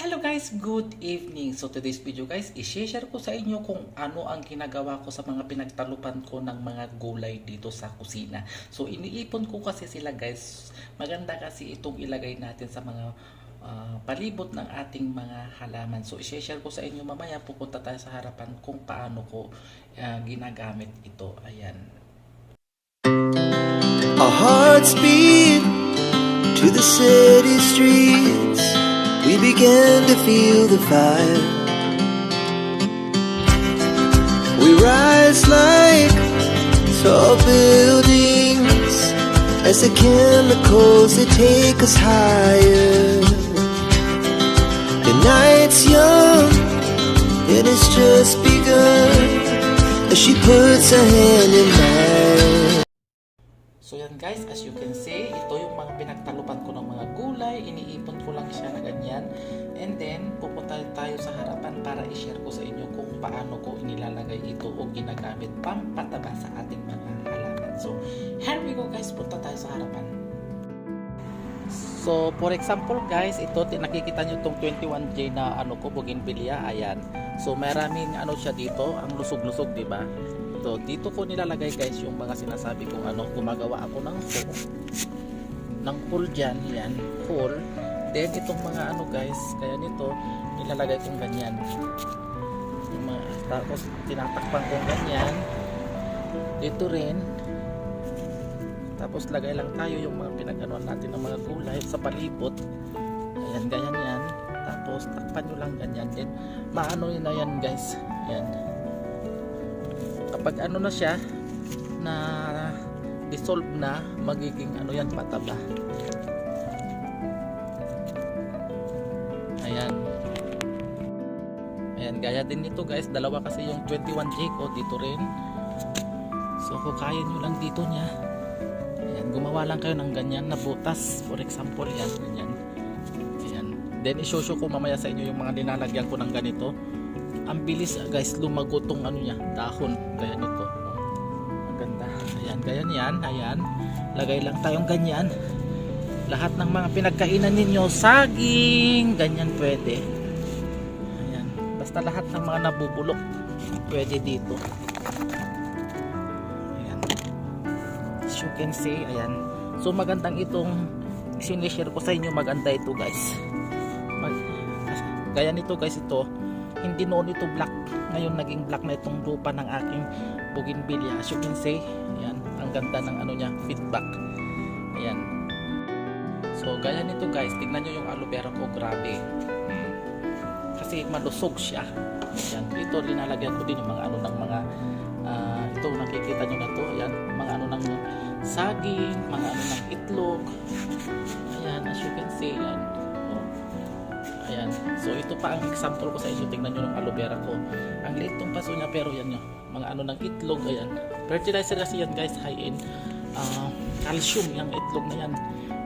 Hello guys, good evening. So today's video guys, i-share ko sa inyo kung ano ang ginagawa ko sa mga pinagtalupan ko ng mga gulay dito sa kusina. So iniipon ko kasi sila guys. Maganda kasi itong ilagay natin sa mga ah, palibot ng ating mga halaman. So i-share ko sa inyo mamaya pupunta tayo sa harapan kung paano ko ah, ginagamit ito. Ayan. Our hearts beat to the city streets. We began to feel the fire. We rise like tall buildings as the chemicals they take us higher. The night's young and it's just begun as she puts her hand in mine. So yan guys, as you can see, ito yung mga pinagtalupan ko ng gulay. Iniipon ko lang siya na ganyan. And then, pupunta tayo sa harapan para i-share ko sa inyo kung paano ko inilalagay ito o ginagamit pampataba sa ating mga halaman. So, here we go guys, punta tayo sa harapan. So, for example guys, ito, nakikita nyo itong 21J na ano ko, bougainvillea, ayan. So, maraming ano siya dito, ang lusog-lusog, di ba? So, dito ko nilalagay guys yung mga sinasabi kong ano, gumagawa ako ng hole. Ng hole dyan, yan, hole. Then, itong mga ano guys, kaya nito, nilalagay kong ganyan. Mga, tapos, tinatakpan kong ganyan. Dito rin. Tapos, lagay lang tayo yung mga pinag-anuan natin ng mga gulay sa palibot. Ayan, ganyan yan. Tapos, takpan nyo lang ganyan. Then, maano yun na yan guys. Yan kapag ano na siya na dissolve na magiging ano yan pataba ayan. Ayan gaya din nito guys. Dalawa kasi yung 21J ko dito rin. So kukain nyo lang dito niya. Ayan gumawa lang kayo ng ganyan na butas. For example yan ganyan. Ayan. Then isusyo ko mamaya sa inyo yung mga dinalagyan ko ng ganito. Ang bilis guys lumago tong ano niya dahon. Kaya nito gaya niyan ayan. Lagay lang tayong ganyan. Lahat ng mga pinagkainan ninyo saging ganyan pwede. Ayan basta lahat ng mga nabubulok pwede dito. Ayan. As you can see ayan. So magandang itong sinishare ko sa inyo. Maganda ito guys. Mag, gaya nito guys ito. Hindi noon ito black. Ngayon naging black na itong lupa ng aking bougainvillea as you can see. Ayan, ang ganda ng ano niya feedback. Ayan. So gaya nito guys tingnan nyo yung aloe vera ko grabe. Hmm. kasi malusog siya. Ayan, ito linalagyan ko din yung mga ano ng mga ah, ito nakikita nyo na to. Ayan, mga ano ng saging mga ano ng itlog. Ayan as you can see ayan. Ayan. So ito pa ang example ko sa inyo. Tingnan nyo ng aloe vera ko. Ang liit tong paso niya pero yan nyo. Mga ano ng itlog. Ayan. Fertilizer kasi yan guys. High in. ah, calcium yung itlog na yan.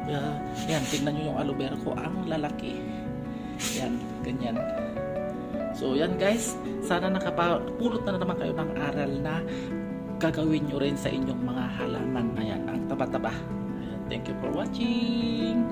Kaya, yan. Tingnan nyo yung aloe vera ko. Ang lalaki. Yan. Ganyan. So yan guys. Sana nakapulot na naman kayo ng aral na gagawin nyo rin sa inyong mga halaman. Ayan. Ang taba-taba. Thank you for watching.